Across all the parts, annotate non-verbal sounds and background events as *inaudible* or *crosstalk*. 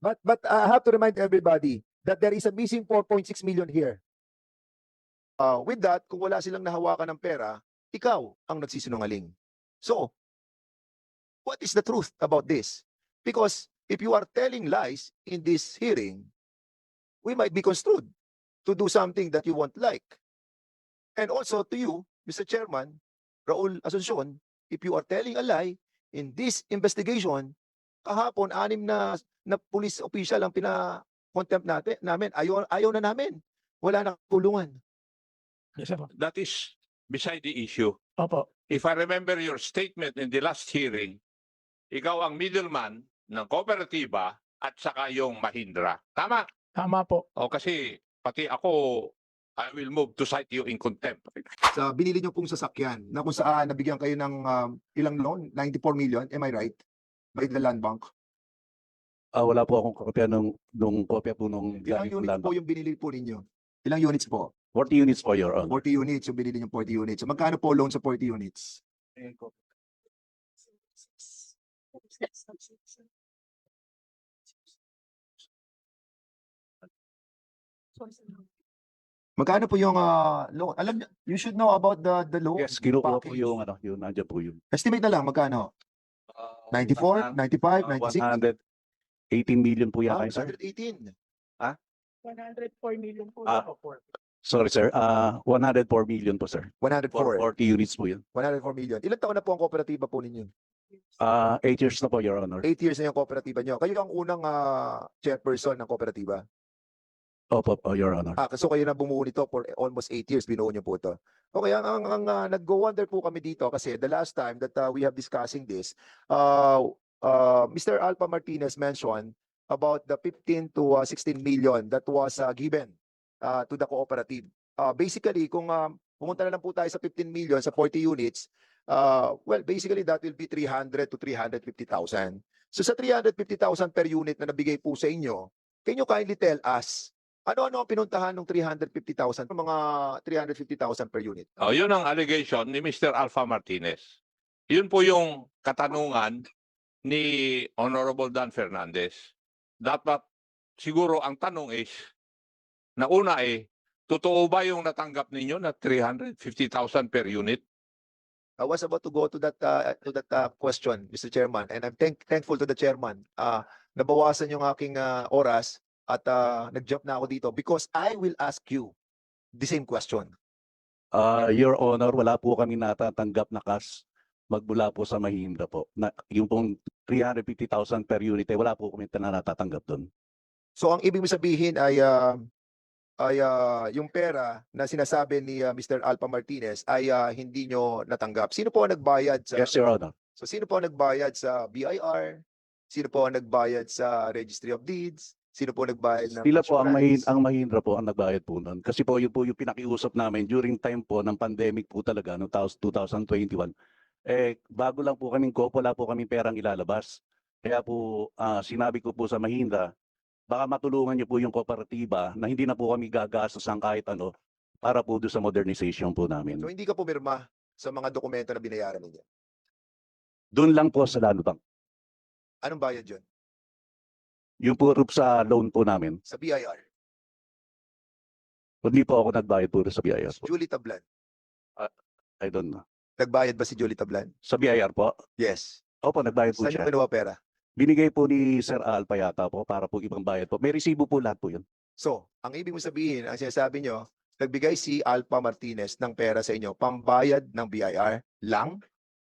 But but I have to remind everybody that there is a missing 4.6 million here. Uh, with that, kung wala silang nahawakan ng pera, ikaw ang nagsisinungaling. So, what is the truth about this? Because if you are telling lies in this hearing, we might be construed to do something that you won't like. And also to you, Mr. Chairman, Raul Asuncion, if you are telling a lie in this investigation, kahapon anim na na police official ang pina-contempt natin, namin. Ayaw, ayaw na namin. Wala na kulungan. Yes, sir. That is beside the issue. Opo. If I remember your statement in the last hearing, ikaw ang middleman ng kooperatiba at saka yung Mahindra. Tama? Tama po. O kasi pati ako, I will move to cite you in contempt. Sa binili niyo pong sasakyan na kung saan nabigyan kayo ng um, ilang loan? 94 million, am I right? By the land bank. Ah, wala po akong kopya nung nung kopya po nung Ilang galing po units land po bank. yung binili po ninyo? Ilang units po? 40 units po, Your Honor. 40 units yung binili niyo 40 units. So magkano po loan sa 40 units? Magkano po yung ah, loan? Alam niyo, you should know about the the loan. Yes, kinukuha po package. yung ano, yung nandiyan po yung Estimate na lang magkano? 94, 95, 96? 118 million po Ah, yata, sir. 118. 104 million po. Ah. Sorry, sir. Ah, 104 million po, sir. 104. For 40 units po yun. 104 million. Ilan taon na po ang kooperatiba po ninyo? Ah, 8 years na po, Your Honor. 8 years na yung kooperatiba nyo. Kayo ang unang ah, chairperson ng kooperatiba. Opo, po, Your Honor. Ah, so kayo na bumuo nito for almost 8 years, binuo nyo po ito. Okay, ang, ang, ang ah, nag-go wonder po kami dito kasi the last time that ah, we have discussing this, uh, uh, Mr. Alpa Martinez mentioned about the 15 to ah, 16 million that was ah, given ah, to the cooperative. Ah, basically, kung ah, pumunta na lang po tayo sa 15 million sa 40 units, uh, well, basically that will be 300 to 350,000. So sa 350,000 per unit na nabigay po sa inyo, can you kindly tell us ano-ano ang pinuntahan ng 350,000? Mga 350,000 per unit. O, yun ang allegation ni Mr. Alpha Martinez. Yun po yung katanungan ni Honorable Dan Fernandez. Dapat siguro ang tanong is, na una eh, totoo ba yung natanggap ninyo na 350,000 per unit? I was about to go to that uh, to that uh, question, Mr. Chairman, and I'm thank thankful to the chairman. Uh, nabawasan yung aking uh, oras at uh, nag-jump na ako dito because I will ask you the same question. Ah, Your Honor, wala po kami natatanggap na cash magmula po sa Mahindra po. Na, yung pong 350,000 per unit, eh, wala po kami na natatanggap doon. So ang ibig sabihin ay uh, ay uh, yung pera na sinasabi ni uh, Mr. Alpa Martinez ay uh, hindi nyo natanggap. Sino po ang nagbayad sa Yes, Your Honor. So sino po ang nagbayad sa BIR? Sino po ang nagbayad sa Registry of Deeds? Sino po ang nagbayad ng Sila po ang Mahin, ang Mahindra po ang nagbayad po noon. Kasi po yun po yung pinakiusap namin during time po ng pandemic po talaga no 2021. Eh bago lang po kaming ko, wala po kaming perang ilalabas. Kaya po ah, sinabi ko po sa Mahindra, baka matulungan niyo po yung kooperatiba na hindi na po kami gagastos ng kahit ano para po doon sa modernization po namin. So hindi ka pumirma sa mga dokumento na binayaran ninyo. Doon lang po sa Land Bank. Anong bayad yun? Yung po group sa loan po namin. Sa BIR. Hindi po ako nagbayad po sa BIR po. Julie Tablan. I don't know. Nagbayad ba si Julie Tablan? Sa BIR po? Yes. Opo, nagbayad po Saan siya. niyo kinuha pera? Binigay po ni Sir Alpa yata po para po ibang bayad po. May resibo po lahat po yun. So, ang ibig mo sabihin, ang sinasabi nyo, nagbigay si Alpa Martinez ng pera sa inyo, pambayad ng BIR lang?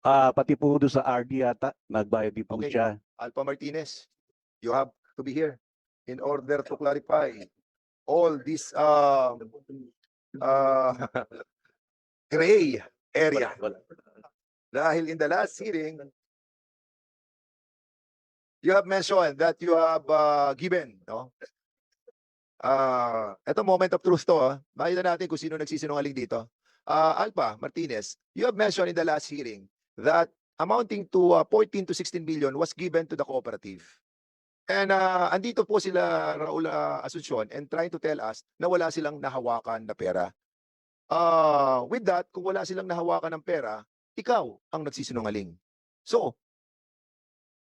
Ah, pati po doon sa RD yata, nagbayad din po Okay. siya. Alpa Martinez, you have to be here in order to clarify all this uh, uh, *laughs* gray area. Dahil in the last hearing, you have mentioned that you have uh, given, no? Uh, ito moment of truth to, ah. Makita natin kung sino nagsisinungaling dito. Uh, Alpa Martinez, you have mentioned in the last hearing that amounting to uh, 14 to 16 billion was given to the cooperative. And uh, andito po sila Raul uh, Asuncion and trying to tell us na wala silang nahawakan na pera. Uh, with that, kung wala silang nahawakan ng pera, ikaw ang nagsisinungaling. So,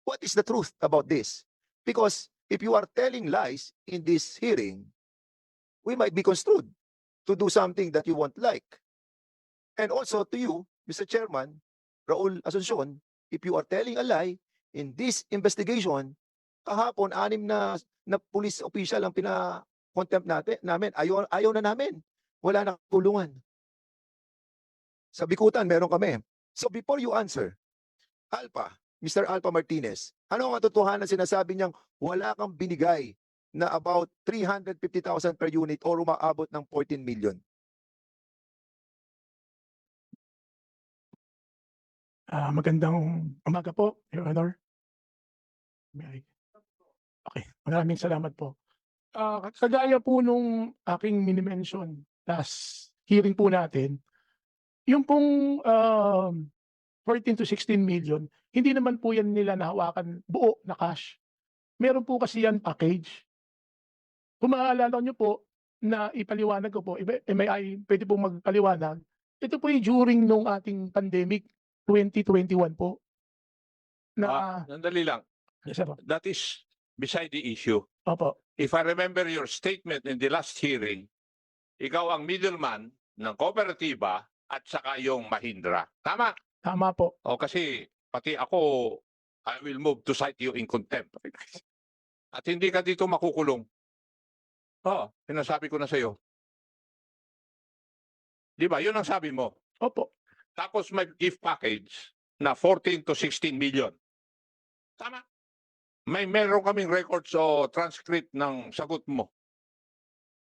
what is the truth about this? Because if you are telling lies in this hearing, we might be construed to do something that you won't like. And also to you, Mr. Chairman, Raul Asuncion, if you are telling a lie in this investigation, kahapon anim na na police official ang pina-contempt natin, namin. Ayaw, ayaw na namin. Wala na kulungan. Sa Bikutan, meron kami. So before you answer, Alpha, Mr. Alpha Martinez, ano ang katotohanan sinasabi niyang wala kang binigay na about 350,000 per unit or umaabot ng 14 million? Ah, magandang umaga po, Your Honor. May I- Okay, maraming salamat po. Ah, kagaya po nung aking minimension last hearing po natin, yung pong um, 14 to 16 million, hindi naman po yan nila nahawakan buo na cash. Meron po kasi yan package. Kung maaalala nyo po, na ipaliwanag ko po, if may I pwede po magpaliwanag, ito po yung during nung ating pandemic 2021 po. Na, Ah, sandali lang. yes, sir. That is beside the issue. Opo. If I remember your statement in the last hearing, ikaw ang middleman ng kooperatiba at saka yung Mahindra. Tama? Tama po. O kasi pati ako, I will move to cite you in contempt. *laughs* At hindi ka dito makukulong. Oo, sinasabi ko na sa'yo. Di ba? Yun ang sabi mo. Opo. Tapos may gift package na 14 to 16 million. Tama? May meron kaming records o transcript ng sagot mo.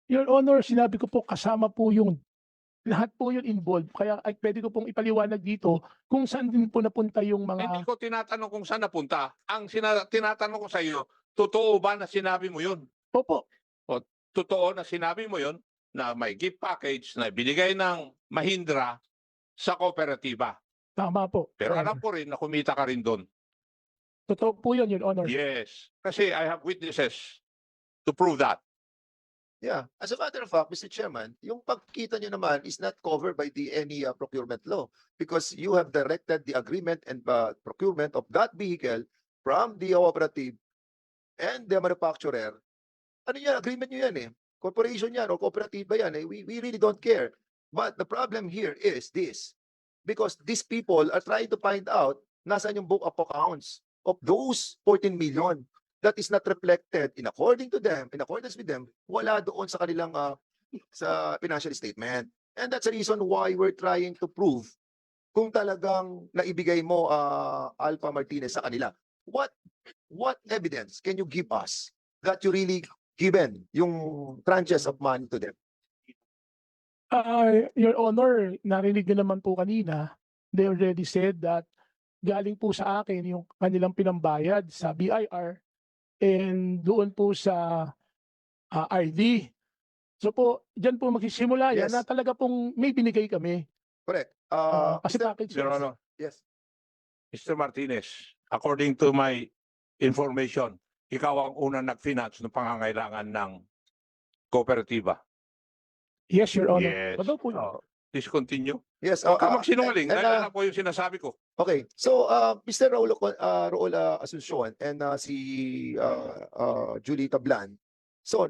Your Honor, sinabi ko po kasama po yun. Lahat po yun involved. Kaya ay, pwede ko pong ipaliwanag dito kung saan din po napunta yung Hindi mga... ko tinatanong kung saan napunta. Ang sina- tinatanong ko sa iyo, totoo ba na sinabi mo yun? Opo. Totoo na sinabi mo yun na may gift package na binigay ng Mahindra sa kooperatiba. Tama po. Pero Your alam Honor. ko rin na kumita ka rin doon. Totoo po yun, Your Honor. Yes. Kasi I have witnesses to prove that. Yeah. As a matter of fact, Mr. Chairman, yung pagkita nyo naman is not covered by the any uh, procurement law because you have directed the agreement and uh, procurement of that vehicle from the cooperative and the manufacturer. Ano yan? Agreement nyo yan eh. Corporation yan o kooperatiba yan eh. We, we really don't care. But the problem here is this. Because these people are trying to find out nasaan yung book of accounts of those 14 million that is not reflected in according to them, in accordance with them, wala doon sa kanilang uh, sa financial statement. And that's the reason why we're trying to prove kung talagang naibigay mo uh, Alpha Martinez sa kanila. What what evidence can you give us that you really given yung tranches of money to them? Ah, Your Honor, narinig niyo naman po kanina, they already said that galing po sa akin yung kanilang pinambayad sa BIR and doon po sa ah, RD. So po, diyan po magsisimula yan Yes. na talaga pong may binigay kami. Correct. Ah, Uh, kasi Mr. package Your yes. Honor, Yes. Mr. Martinez, according to my information, ikaw ang unang nag-finance ng pangangailangan ng kooperatiba. Yes, Your Honor. Yes. Po yun. Oh, please continue. Yes. Huwag ka uh, uh, magsinungaling. and, Dahil uh, ko yung sinasabi ko. Okay. So, uh, Mr. Raul, uh, Raul uh, Asuncion and uh, si uh, uh, Julie Tablan. So,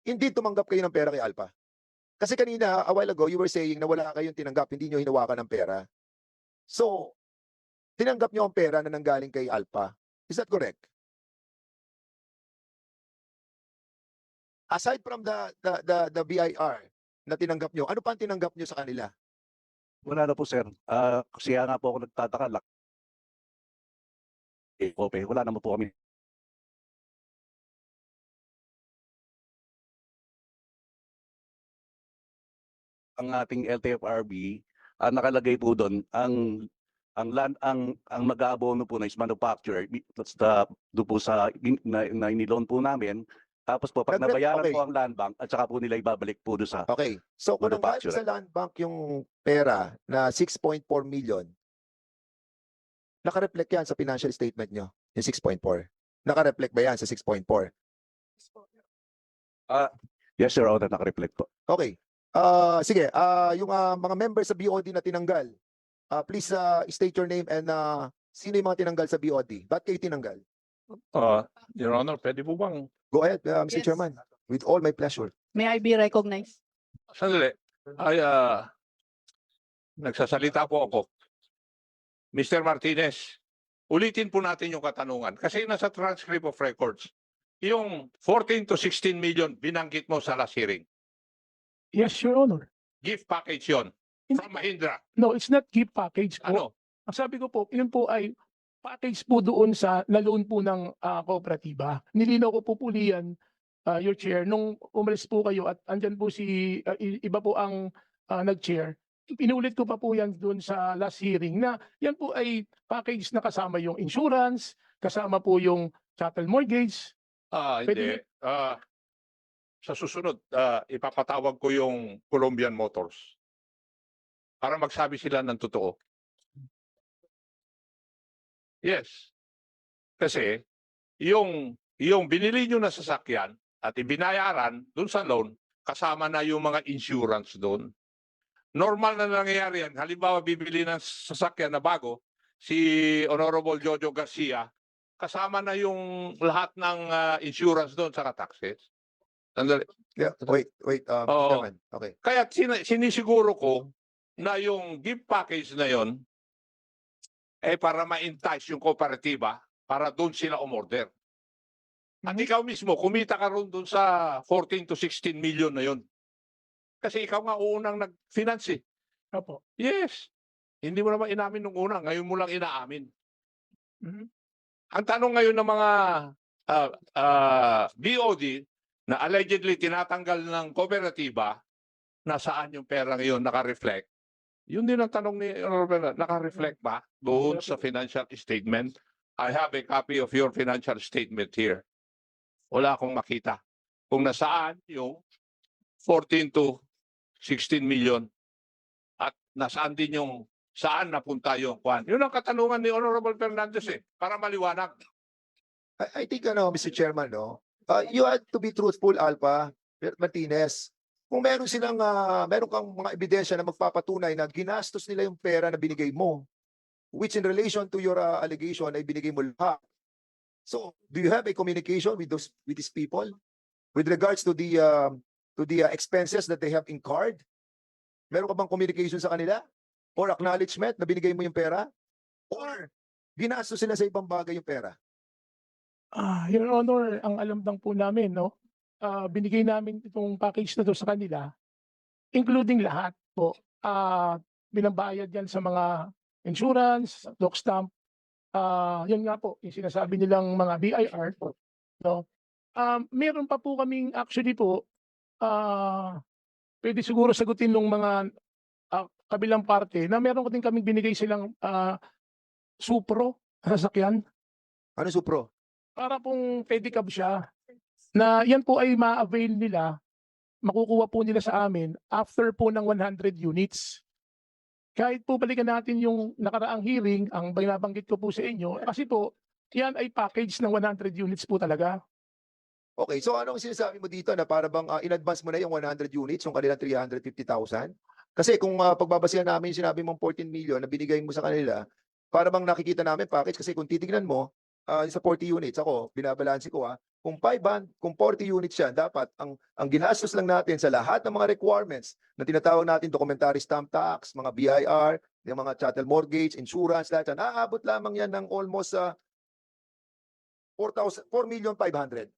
hindi tumanggap kayo ng pera kay Alpha. Kasi kanina, a while ago, you were saying na wala kayong tinanggap, hindi nyo hinawakan ng pera. So, tinanggap nyo ang pera na nanggaling kay Alpha. Is that correct? Aside from the the the, the BIR na tinanggap nyo, ano pa ang tinanggap nyo sa kanila? Wala na po sir. Ah, kaya nga po ako nagtataka. Lak- eh, okay, wala naman po kami. Ang ating LTFRB, ang nakalagay po doon, ang ang land ang ang mag-aabono po na is manufacturer that's the do po sa in- na, na inilon po namin tapos po pag Nagre- nabayaran okay. po ang land bank at saka po nila ibabalik po doon sa Okay. So kung Manufacturer. sa land bank yung pera na 6.4 million, naka-reflect yan sa financial statement nyo, yung 6.4. Naka-reflect ba yan sa 6.4? Yes sir, Honor, naka-reflect po. Okay. Ah, sige, ah yung ah, mga members sa BOD na tinanggal, ah please ah, state your name and ah, sino yung mga tinanggal sa BOD? Ba't kayo tinanggal? Uh, Your Honor, pwede po bang Go ahead, uh, Mr. Yes. Chairman. With all my pleasure. May I be recognized? Sandali. Ay, ah, nagsasalita po ako. Mr. Martinez, ulitin po natin yung katanungan. Kasi nasa transcript of records, yung 14 to 16 million binanggit mo sa last hearing. Yes, Your Honor. Gift package yon Hindi- from Mahindra. No, it's not gift package po. Ano? Ang sabi ko po, yun po ay package po doon sa naloon po ng ah, kooperatiba. Nilinaw ko po po yan, ah, your chair, nung umalis po kayo at andyan po si, i- iba po ang ah, nag-chair. Pinulit ko pa po yan doon sa last hearing na yan po ay package na kasama yung insurance, kasama po yung chattel mortgage. Ah, Pwede- hindi. Ah, sa susunod, ah, ipapatawag ko yung Colombian Motors para magsabi sila ng totoo. Yes. Kasi yung yung binili nyo na sasakyan at ibinayaran dun sa loan, kasama na yung mga insurance doon. Normal na nangyayari yan. Halimbawa, bibili ng sasakyan na bago, si Honorable Jojo Garcia, kasama na yung lahat ng ah, insurance doon sa taxes. Sandali. Yeah, wait, wait, uh. Oo. Chairman. Okay. Kaya sin- sinisiguro ko na yung gift package na yon eh para ma-entice yung kooperatiba para doon sila umorder. At Mhm. ikaw mismo, kumita ka ron doon sa 14 to 16 million na yon. Kasi ikaw nga unang nag-finance eh. Opo. Yes. Hindi mo naman inamin nung una, ngayon mo lang inaamin. Mhm. Ang tanong ngayon ng mga ah, ah, BOD na allegedly tinatanggal ng kooperatiba, nasaan yung pera ngayon naka-reflect? Yun din ang tanong ni Honorable, naka-reflect ba doon sa financial statement? I have a copy of your financial statement here. Wala akong makita. Kung nasaan yung 14 to 16 million at nasaan din yung saan napunta yung kwan. Yun ang katanungan ni Honorable Fernandez eh, para maliwanag. I, I think, ano, Mr. Chairman, no, uh, you had to be truthful, Alpha Martinez. Kung meron silang, ah, meron kang mga ebidensya na magpapatunay na ginastos nila yung pera na binigay mo, which in relation to your ah, allegation ay binigay mo lahat. So, do you have a communication with those with these people with regards to the um, to the ah, expenses that they have incurred? Meron ka bang communication sa kanila or acknowledgement na binigay mo yung pera? Or ginastos sila sa ibang bagay yung pera? Ah, Your Honor, ang alam lang po namin, no, ah, binigay namin itong package na to sa kanila, including lahat po. Ah, binabayad yan sa mga insurance, doc stamp. Ah, yun nga po, yung sinasabi nilang mga BIR, no. Um, meron pa po kaming actually po, ah, pwede siguro sagutin ng mga ah, kabilang parte na meron ko din kaming binigay silang ah, Supro na sasakyan Ano supro? para pong pedicab siya na yan po ay ma-avail nila, makukuha po nila sa amin after po ng 100 units. Kahit po balikan natin yung nakaraang hearing, ang binabanggit ko po sa inyo, kasi po, yan ay package ng 100 units po talaga. Okay, so anong sinasabi mo dito na para bang ah, in-advance mo na yung 100 units, yung kanilang 350,000? Kasi kung uh, pagbabasihan namin sinabi mong 14 million na binigay mo sa kanila, para bang nakikita namin package kasi kung titignan mo ah, sa 40 units. Ako, binabalansi ko ah, kung 5 band, kung 40 units yan, dapat ang ang ginastos lang natin sa lahat ng mga requirements na tinatawag natin documentary stamp tax, mga BIR, yung mga chattel mortgage, insurance, lahat yan, aabot lamang yan ng almost sa 4,000 4 million 500.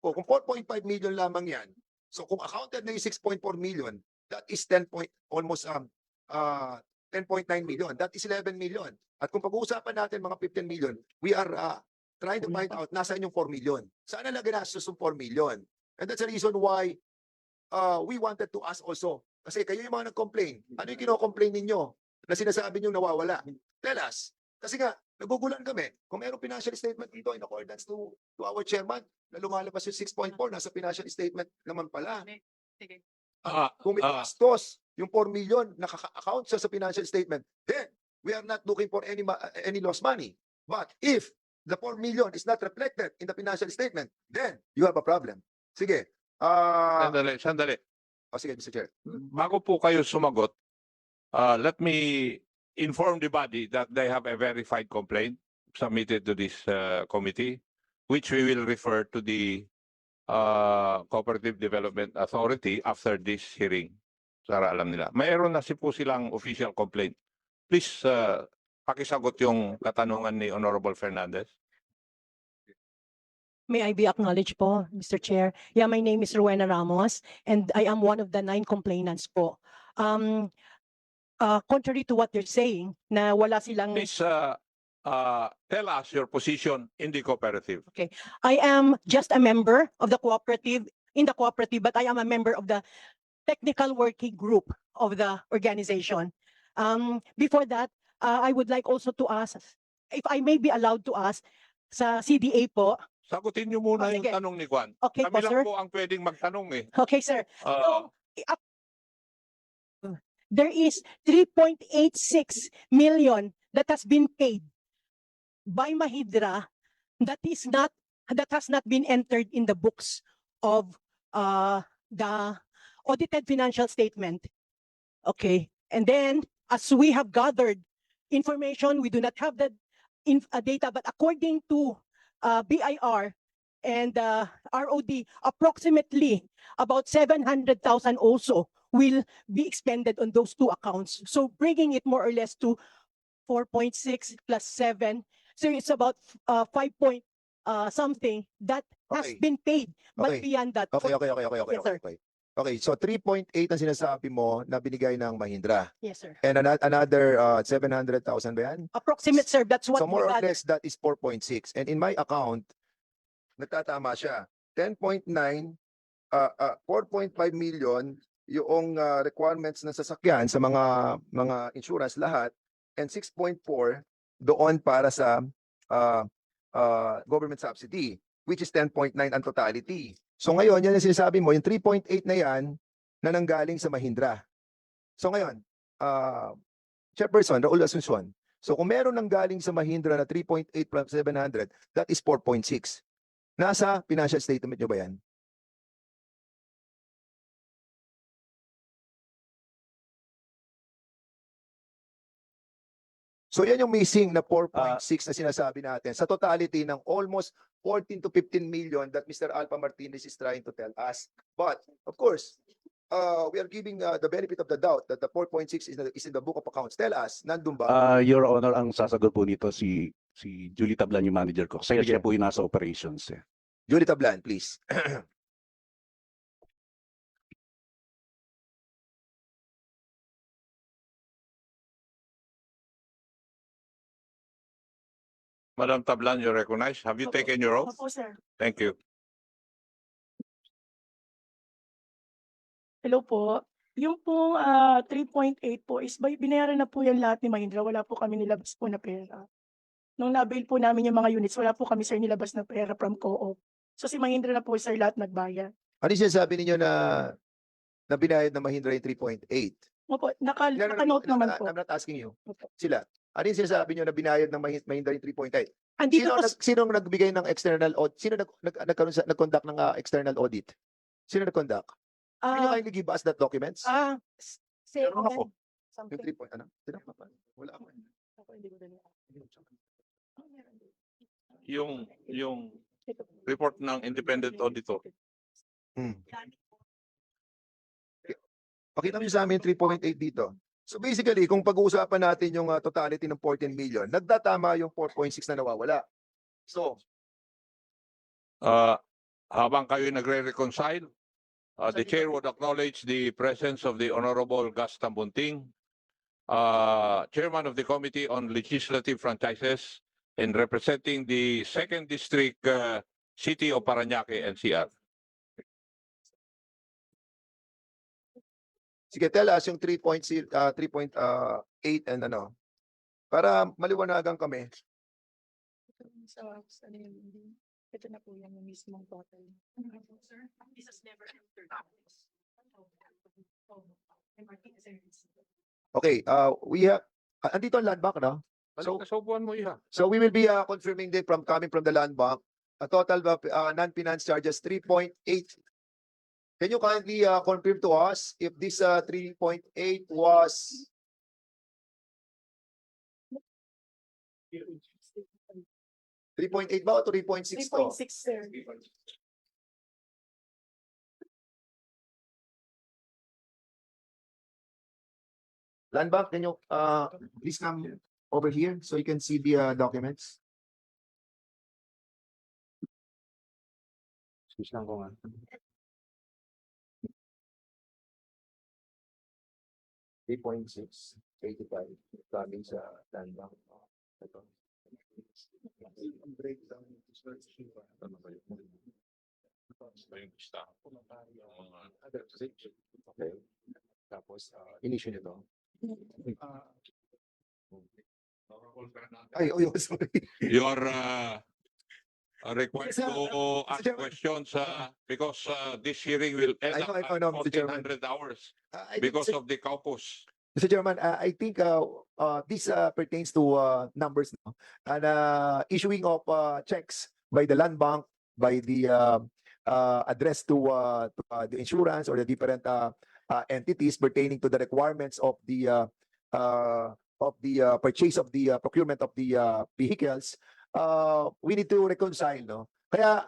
O kung 4.5 million lamang yan, so kung accounted na yung 6.4 million, that is 10 point, almost um, uh, 10.9 million. That is 11 million. At kung pag-uusapan natin mga 15 million, we are uh, trying to find out nasaan yung 4 million. Saan na ginastos yung 4 million? And that's the reason why uh, we wanted to ask also. Kasi kayo yung mga nag-complain. Ano yung kino-complain ninyo na sinasabi nyo nawawala? Tell us. Kasi nga, nagugulan kami. Kung mayroong financial statement dito in accordance to, to our chairman, na lumalabas yung 6.4, nasa financial statement naman pala. Sige. Ah, Kung may Ah. gastos, yung 4 million, nakaka-account siya sa financial statement, then we are not looking for any any lost money. But if the 4 million is not reflected in the financial statement, then you have a problem. Sige. Ah, sandali, sandali. oh, sige, Mr. Chair. Bago po kayo sumagot, uh, let me inform the body that they have a verified complaint submitted to this uh, committee which we will refer to the uh, Cooperative Development Authority after this hearing. Para alam nila. Mayroon na si po silang official complaint. Please, uh, pakisagot yung katanungan ni Honorable Fernandez. May I be acknowledged po, Mr. Chair? Yeah, my name is Rowena Ramos and I am one of the nine complainants po. Um, uh, contrary to what you're saying, na wala silang, Please, uh, uh, tell us your position in the cooperative. I am just a member of the cooperative, in the cooperative, but I am a member of the technical working group of the organization. Um, before that, uh, I would like also to ask, if I may be allowed to ask, sa CDA po, Sagutin niyo muna Oh, yung tanong ni Juan. okay Kami po, lang sir? po ang pwedeng magtanong eh. Okay, sir. Uh, So, up- there is three point eight six million that has been paid by Mahidra that is not, that has not been entered in the books of uh, the audited financial statement. Okay, and then as we have gathered information, we do not have the in, uh, data, but according to uh, BIR and uh, ROD, approximately about seven hundred thousand also will be expended on those two accounts. So bringing it more or less to four point six plus seven. So it's about uh five point uh something that has Okay. been paid, but Okay. beyond that. Okay, okay, okay, okay, okay, Yes, sir. okay. Okay, so 3.8 ang sinasabi mo na binigay ng Mahindra. Yes, sir. And ano- another uh, 700,000 ba yan? Approximate, sir, that's what So more we or gather. less, that is 4.6. And in my account, nagtatama siya. 10.9, uh, uh, 4.5 million yung uh, requirements ng sasakyan sa mga mga insurance lahat and 6.4 doon para sa uh, uh, government subsidy which is 10.9 ang totality. So ngayon, yan ang sinasabi mo, yung 3.8 na yan na nanggaling sa Mahindra. So ngayon, uh, Chairperson, Raul Asuncion, So kung meron nang galing sa Mahindra na 3.8 plus 700, that is 4.6. Nasa financial statement nyo ba yan? So yan yung missing na 4.6 na sinasabi natin sa totality ng almost 14 to 15 million that Mr. Alpha Martinez is trying to tell us. But of course, uh, we are giving uh, the benefit of the doubt that the 4.6 is, in the- is in the book of accounts. Tell us, nandun ba? Ah, Your Honor, ang sasagot po nito si si Julie Tablan yung manager ko. Kasi siya po yung nasa operations eh. Julie Tablan, please. *clears throat* Madam Tablan, you recognize? Have you Opo. taken your oath? Opo, sir. Thank you. Hello po. Yung pong ah, 3.8 po is by, binayaran na po yan lahat ni Mahindra. Wala po kami nilabas po na pera. Nung nabail po namin yung mga units, wala po kami sir nilabas na pera from co-op. So si Mahindra na po sir lahat nagbayad. Ano yung sinasabi ninyo na na binayad ng Mahindra yung 3.8? Opo, naka, No, no, no, naka-note no, naman no, po. I'm not asking you. Opo. Sila. Ano yung sinasabi nyo na binayad ng Mahi- Mahindra yung 3.8? Andito Sino, nag, sino ang nagbigay ng external audit? Sino nag, nag, sa, nag-conduct ng ah, external audit? Sino nag-conduct? Can you kindly give us that documents? ah, s- say Meron ako. yung Something. 3 point, ano? Sino? Wala ako. Ako, hindi ko din. Yung, yung report ng independent auditor. Hmm. Pakita mo sa amin 3.8 dito. So basically, kung pag-uusapan natin yung ah, totality ng 14 million, nagtatama yung 4.6 na nawawala. So, Uh, habang kayo nagre-reconcile, uh, the chair would acknowledge the presence of the Honorable Gus Tambunting, uh, Chairman of the Committee on Legislative Franchises and representing the Second District, uh, City of Parañaque, NCR. Sige, tell us yung 3.0, ah, 3.8 and ano. Para maliwanagan kami. Sa ano yun. Ito na po yan yung mismong total. Sir, this has never entered. Okay, uh, we have, ah, andito ang land bank, no? So- upuan mo, Iha. So we will be uh, confirming din from coming from the land bank, a total of uh, non-finance charges 3.8. Can you kindly uh, confirm to us if this uh, 3.8 was 3.8 ba o 3.6 to? 3.6, sir. Land Bank, can you, uh, please come over here so you can see the, uh, documents? Excuse lang ko nga. Three point six, eighty-five, coming sa land bank. Ito. Breakdown. Ano ba yun? Okay. Tapos, uh, inisyo nito. Ay, oh, *laughs* sorry. Your uh, uh, request Yes, sir. to ask Chairman. questions uh, because uh, this hearing will I end know, up I at know, no, Mr. fourteen Chairman. hundred hours Uh, I think, because Mr. of the caucus. Mr. Chairman, uh, I think uh, uh, this uh, pertains to uh, numbers no? and uh, issuing of uh, checks by the land bank, by the uh, uh, address to, uh, to uh, the insurance or the different uh, uh, entities pertaining to the requirements of the uh, uh, of the uh, purchase of the uh, procurement of the uh, vehicles. Uh, we need to reconcile, no? Kaya,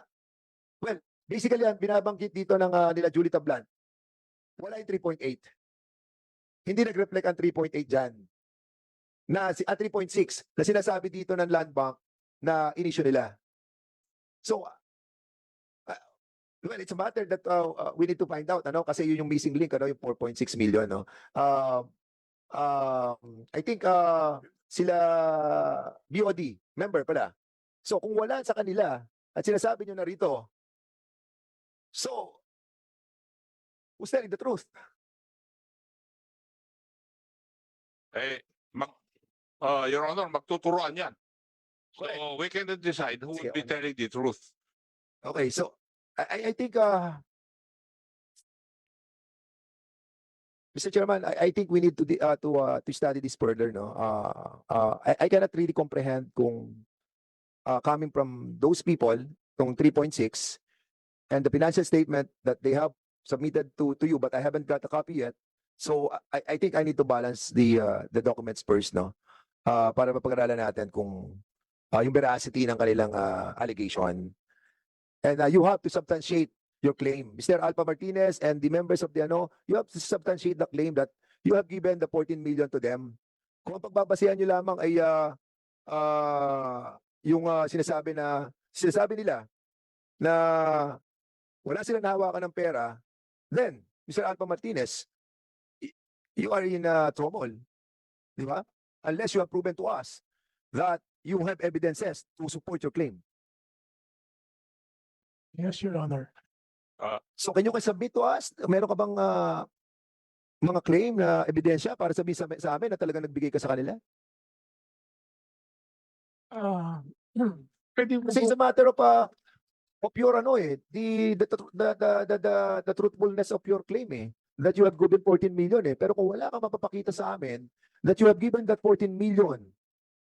well, basically, ang binabanggit dito ng uh, nila Julie Tablan, wala yung 3.8 hindi nag-reflect ang 3.8 dyan. Na, si, ah, 3.6 na sinasabi dito ng land bank na inisyo nila. So, uh, well, it's a matter that uh, uh, we need to find out, ano, kasi yun yung missing link, ano, yung 4.6 million, no. Um, um, I think uh, sila BOD, member pala. So, kung wala sa kanila at sinasabi nyo na rito, so, who's telling the truth? Eh, mag, uh, Your Honor, magtuturoan yan. So Correct. we can decide who Sige, will be telling the truth. Okay, so I I- I think uh Mr. Chairman, I I think we need to di- uh, to uh, to study this further, no. Uh, uh, I I cannot really comprehend kung uh, coming from those people, kung 3.6 and the financial statement that they have submitted to to you, but I haven't got a copy yet. So I I think I need to balance the uh, the documents first, no. Uh, para mapag-aralan natin kung uh, yung veracity ng kanilang uh, allegation. And uh, you have to substantiate your claim. Mr. Alpha Martinez and the members of the ano, you have to substantiate the claim that you have given the 14 million to them. Kung ang pagbabasehan nyo lamang ay ah, ah, yung ah, sinasabi na sinasabi nila na wala silang nahawakan ng pera, then Mr. Alpha Martinez, you are in uh, trouble. Di ba? Unless you have proven to us that you have evidences to support your claim. Yes, Your Honor. So can you submit to us? Meron ka bang ah, mga claim na ebidensya para sabihin sa, sa amin na talagang nagbigay ka sa kanila? Ah, *clears throat* pwede po Kasi it's a matter of uh, of your ano eh, the the, tru- the, the, the, the, the truthfulness of your claim eh, that you have given 14 million eh. Pero kung wala kang mapapakita sa amin that you have given that 14 million,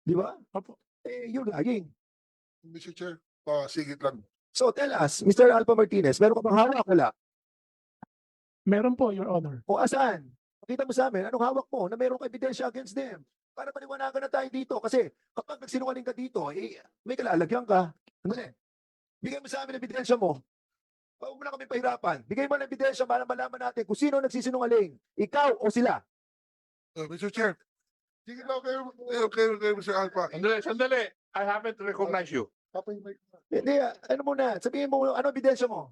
di ba? Opo. Eh, you're lying. Mr. Chair, pa sigit lang. So tell us, Mr. Alpha Martinez, meron ka bang hawak? Wala. Meron po, Your Honor. O asaan? Pakita mo sa amin, anong hawak mo na mayroong ebidensya against them? Para maliwanagan na tayo dito. Kasi kapag nagsinungaling ka dito, eh, may kalalagyan ka. Ano eh? Bigay mo sa amin ang ebidensya mo. Huwag mo na kami pahirapan. Bigay mo ng ebidensya para malaman natin kung sino nagsisinungaling. Ikaw o sila. Uh, Mr. Chair, sigit lang kayo, kayo, kayo, kayo, Mr. Alpha. Sandali, sandali. I haven't recognized you. Hindi, ah, ano muna, sabihin mo, ano ebidensya mo?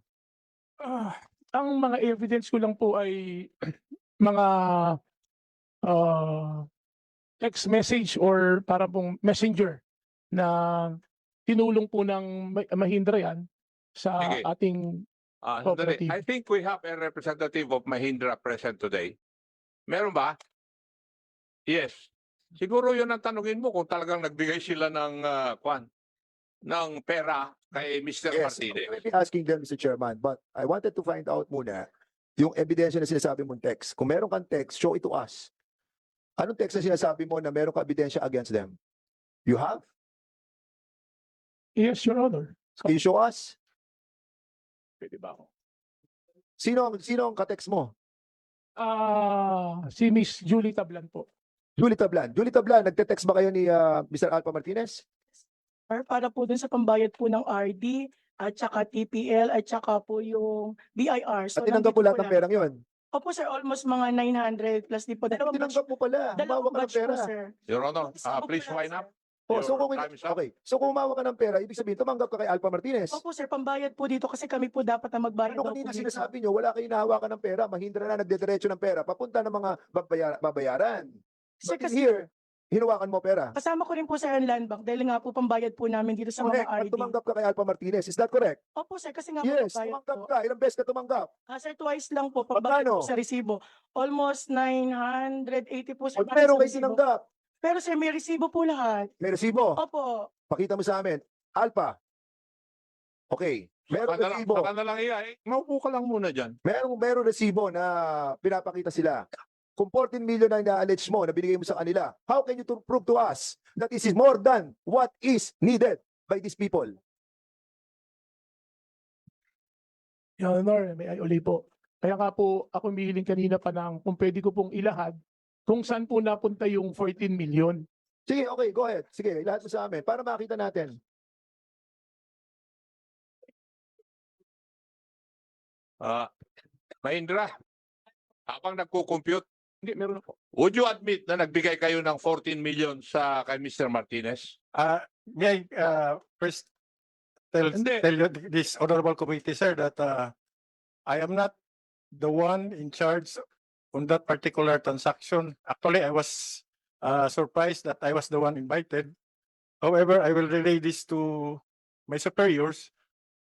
Ah, ang mga evidence ko lang po ay *clears throat* mga ah, text message or para pong messenger na tinulong po ng Ma- Mahindra yan sa Sige. ating. Cooperative. I think we have a representative of Mahindra present today. Meron ba? Yes. Siguro yun ang tanungin mo kung talagang nagbigay sila ng uh, kwan, ng pera kay Mr. Yes, Martinez. I may be asking them, Mr. Chairman, but I wanted to find out muna yung ebidensya na sinasabi mong text. Kung meron kang text, show it to us. Anong text na sinasabi mo na meron kang ebidensya against them? You have? Yes, Your Honor. Can you show us? Pwede ba ako? Sino ang sino ang ka-text mo? Ah, si Miss Julie Tablan po. Julie Tablan. Julie Tablan, nagte-text ba kayo ni ah, Mr. Alpha Martinez? Or para po dun sa pambayad po ng RD at saka TPL at saka po yung BIR. At tinanggap nandito lahat po ng perang yun. Opo sir, almost mga 900 plus di po. Dalawang batch, Tinanggap mo pala. dalawang Humawa ka ng batch po pera. sir. Your Honor, Isa ah, please wind up. Oh, so Your kung, time is up. okay. So kung umawa ka ng pera, ibig sabihin, tumanggap ka kay Alpha Martinez. Opo sir, pambayad po dito kasi kami po dapat na magbayad Ano daw po kanina dito. sinasabi nyo, wala kayong nahawakan ng pera, mahindra na nagdediretso ng pera, papunta ng mga babaya- babayaran. Sir, But in kasi here, hinawakan mo pera. kasama ko rin po sir ang land bank dahil nga po pambayad po namin dito sa Correct, mga at RD. tumanggap ka kay Alpha Martinez. Is that correct? Opo sir, kasi nga po Yes, nagbayad tumanggap po. ka. Ilang beses ka tumanggap? Ah, sir, twice lang po pambayad Magkano? po sa resibo. Almost 980 po sir. Para pero sa kayo resibo. tinanggap. Pero sir, may resibo po lahat. May resibo. Opo. Pakita mo sa amin. Alpha. Okay. Meron na lang, resibo. saka na lang iya. Eh, maupo ka lang muna dyan. Merong meron resibo na pinapakita sila. Kung 14 million na ina-allege mo na binigay mo sa kanila, how can you to prove to us that this is more than what is needed by these people? Your Honor, may I uli po. Kaya nga po ako humihiling kanina pa ng kung pwede ko pong ilahad kung saan po napunta yung 14 million. Sige, okay, go ahead. Sige, lahat mo sa amin para makita natin. Ah, Mahindra, habang nagko-compute, Hindi, meron ako. would you admit na nagbigay kayo ng 14 million sa kay Mr. Martinez? Uh, may I, uh, first tell, Hindi. tell you this honorable committee, sir, that, uh, I am not the one in charge on that particular transaction. Actually, I was, uh, surprised that I was the one invited. However, I will relay this to my superiors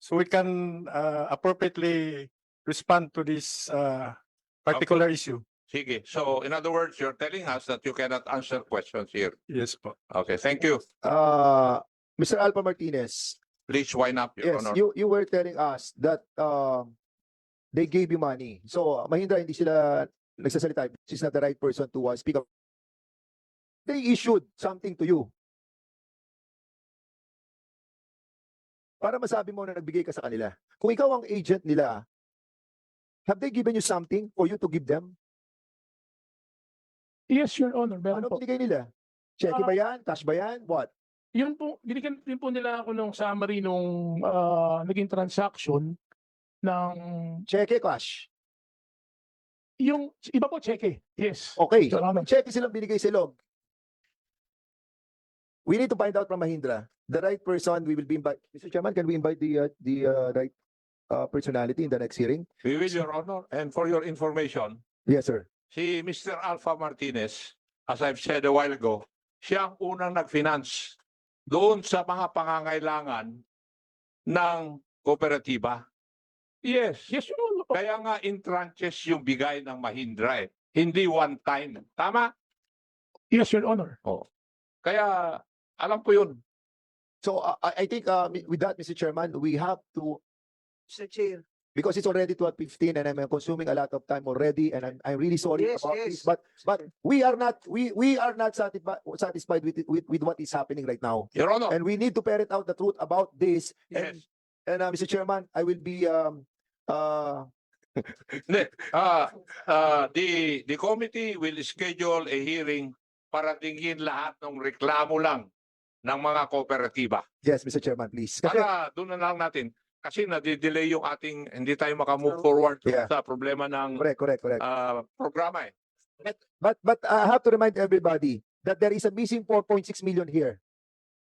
so we can, uh, appropriately respond to this, uh, particular issue. Sige. So, in other words, you're telling us that you cannot answer questions here. Yes, po. Okay, thank you. Uh, Mr. Alpha Martinez, Please wind up, Your yes, Honor. you you were telling us that um they gave you money. So, Mahindra hindi sila nagsasalita. She's not the right person to uh, speak up. They issued something to you. Para masabi mo na nagbigay ka sa kanila. Kung ikaw ang agent nila, have they given you something for you to give them? Yes, Your Honor, meron Ano po. binigay nila? Cheque Ah. ba yan? Cash ba yan? What? Yun po, binigyan din po nila ako ng summary nung ah, naging transaction ng Cheque, cash. yung iba po cheque. Yes. Okay. Your Honor. Cheque silang binigay sa log, we need to find out from Mahindra, the right person, we will be invite. Mr. Chairman, can we invite the, uh, the, uh, right, uh, personality in the next hearing? We will, Your Honor. And for your information, Yes, sir. Si Mr. Alpha Martinez, as I've said a while ago, siya ang unang nag-finance doon sa mga pangangailangan ng kooperatiba. Yes. Yes, Your Honor. Kaya nga in tranches yung bigay ng Mahindra eh. Hindi one time. Tama? Yes, Your Honor. Kaya alam ko yun. So, uh, I, I think, uh, with that, Mr. Chairman, we have to, Mr. Chair. Because it's already twelve fifteen and I'm consuming a lot of time already and I'm, I'm really sorry Yes, about yes. this, but, but we are not, we, we are not satisfied, satisfied with, it- with, with what is happening right now. Your Honor. And we need to ferret out the truth about this. Yes. And, and, uh, Mr. Chairman, I will be, um, uh, Hindi. *laughs* Ah, ah, the, the committee will schedule a hearing para tingin lahat ng reklamo lang ng mga kooperatiba. yes, Mr. Chairman, please. Kasi, Para doon na lang natin. Kasi nadidelay yung ating, hindi tayo makamove forward Yeah. sa problema ng correct, correct, correct. ah, programa eh. But, but I have to remind everybody that there is a missing four point six million here.